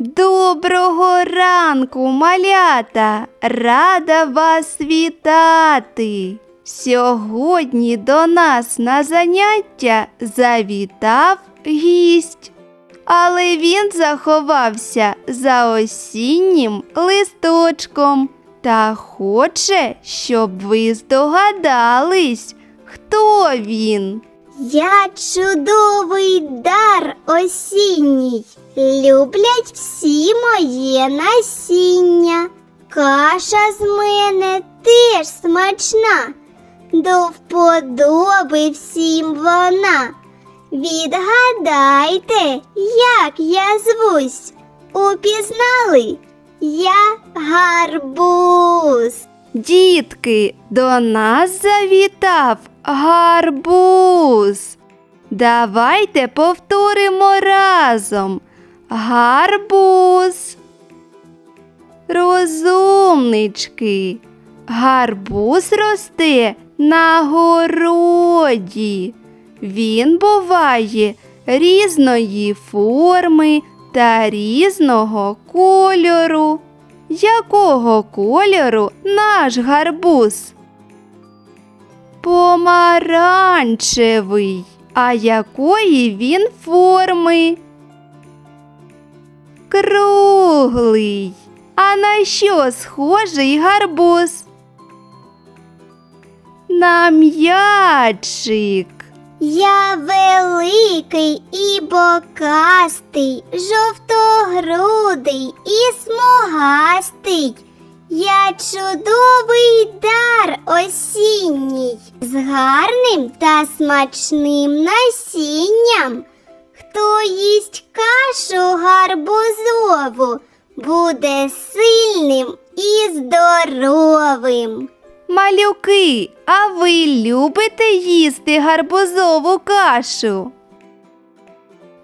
Доброго ранку, малята! Рада вас вітати! Сьогодні до нас на заняття завітав гість, але він заховався за осіннім листочком та хоче, щоб ви здогадались, хто він. Я чудовий дар осінній, люблять всі моє насіння. Каша з мене теж смачна, до вподоби всім вона. Відгадайте, як я звусь. Упізнали? Я гарбуз. Дітки, до нас завітав гарбуз. Давайте повторимо разом. Гарбуз. Розумнички. Гарбуз росте на городі. Він буває різної форми та різного кольору. Якого кольору наш гарбуз? Помаранчевий. А якої він форми? Круглий. А на що схожий гарбуз? На м'ячик. Я великий і бокастий, жовтогрудий і смугастий. Я чудовий дар осінній, з гарним та смачним насінням. Хто їсть кашу гарбузову, буде сильним і здоровим. Малюки, а ви любите їсти гарбузову кашу?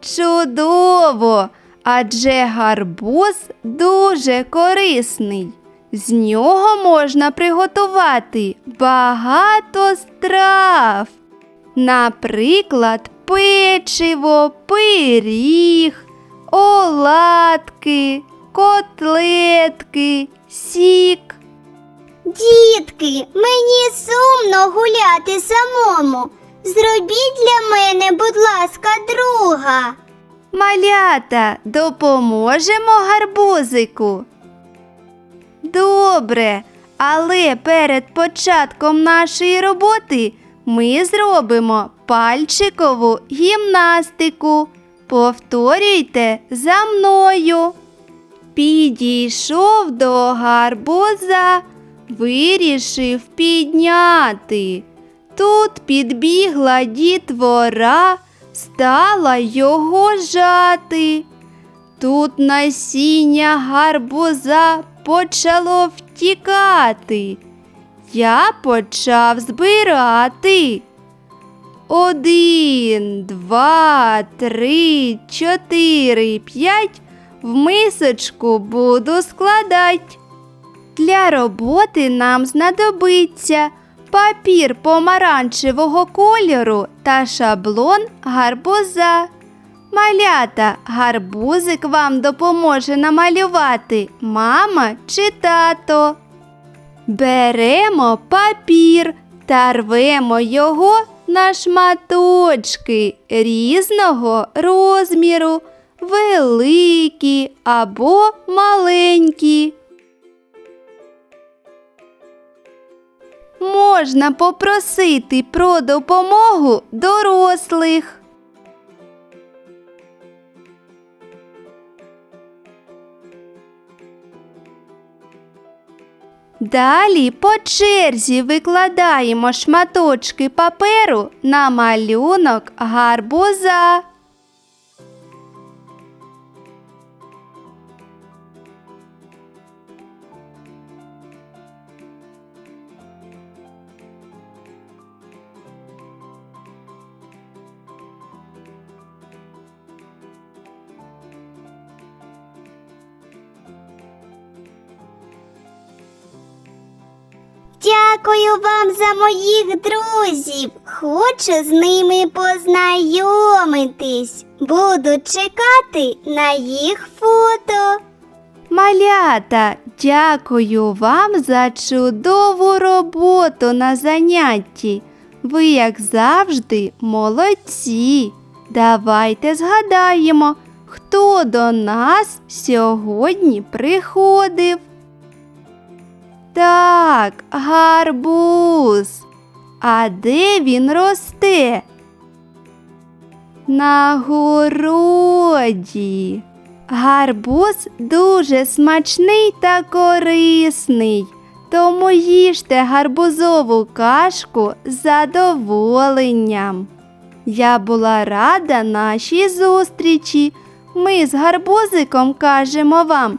Чудово! Адже гарбуз дуже корисний. З нього можна приготувати багато страв. Наприклад, печиво, пиріг, оладки, котлетки, сік. Дітки, мені сумно гуляти самому. Зробіть для мене, будь ласка, друга. Малята, допоможемо гарбузику. Добре, але перед початком нашої роботи ми зробимо пальчикову гімнастику. Повторюйте за мною. Підійшов до гарбуза, вирішив підняти. Тут підбігла дітвора, стала його жати. Тут насіння гарбуза почало втікати. Я почав збирати. Один, два, три, чотири, п'ять. В мисочку буду складать. Для роботи нам знадобиться папір помаранчевого кольору та шаблон гарбуза. Малята, гарбузик вам допоможе намалювати мама чи тато. Беремо папір та рвемо його на шматочки різного розміру, великі або маленькі. Можна попросити про допомогу дорослих. Далі по черзі викладаємо шматочки паперу на малюнок гарбуза. Дякую вам за моїх друзів. Хочу з ними познайомитись. буду чекати на їх фото. Малята, дякую вам за чудову роботу на занятті. Ви, як завжди, молодці. Давайте згадаємо, хто до нас сьогодні приходив. Так, гарбуз. А де він росте? На городі. Гарбуз дуже смачний та корисний. Тому їжте гарбузову кашку з задоволенням. Я була рада нашій зустрічі. Ми з гарбузиком кажемо вам